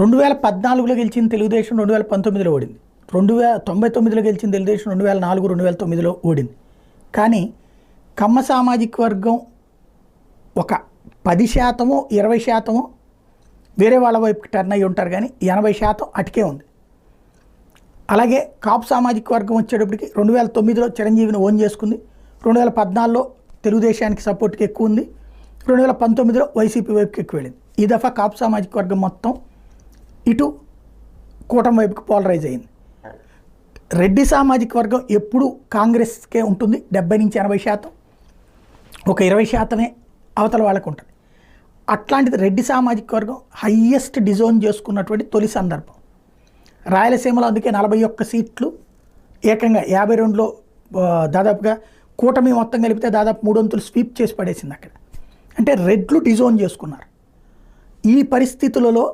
రెండు వేల పద్నాలుగులో గెలిచిన తెలుగుదేశం రెండు వేల పంతొమ్మిదిలో ఓడింది. రెండు వేల తొంభై తొమ్మిదిలో గెలిచిన తెలుగుదేశం రెండు వేల నాలుగు రెండు వేల తొమ్మిదిలో ఓడింది. కానీ కమ్మ సామాజిక వర్గం ఒక పది శాతము ఇరవై శాతము వేరే వాళ్ళ వైపుకి టర్న్ అయ్యి ఉంటారు కానీ ఎనభై శాతం అటుకే ఉంది. అలాగే కాపు సామాజిక వర్గం వచ్చేటప్పటికి రెండు వేల తొమ్మిదిలో చిరంజీవిని ఓన్ చేసుకుంది. రెండు వేల పద్నాలుగులో తెలుగుదేశానికి సపోర్ట్కి ఎక్కువ ఉంది. రెండు వేల పంతొమ్మిదిలో వైసీపీ వైపుకి ఎక్కువ వెళ్ళింది. ఈ దఫా కాపు సామాజిక వర్గం మొత్తం ఇటు కూటమి వైపుకి పోలరైజ్ అయింది. రెడ్డి సామాజిక వర్గం ఎప్పుడు కాంగ్రెస్కే ఉంటుంది డెబ్బై నుంచి ఎనభై శాతం. ఒక ఇరవై శాతమే అవతల వాళ్ళకు ఉంటుంది. అట్లాంటిది రెడ్డి సామాజిక వర్గం హయ్యెస్ట్ డిజోన్ చేసుకున్నటువంటి తొలి సందర్భం. రాయలసీమలో అందుకే నలభై ఒక్క సీట్లు ఏకంగా యాభై రెండులో దాదాపుగా కూటమి మొత్తం కలిపితే దాదాపు మూడొంతులు స్వీప్ చేసి పడేసింది అక్కడ. అంటే రెడ్లు డిజోన్ చేసుకున్నారు. ఈ పరిస్థితులలో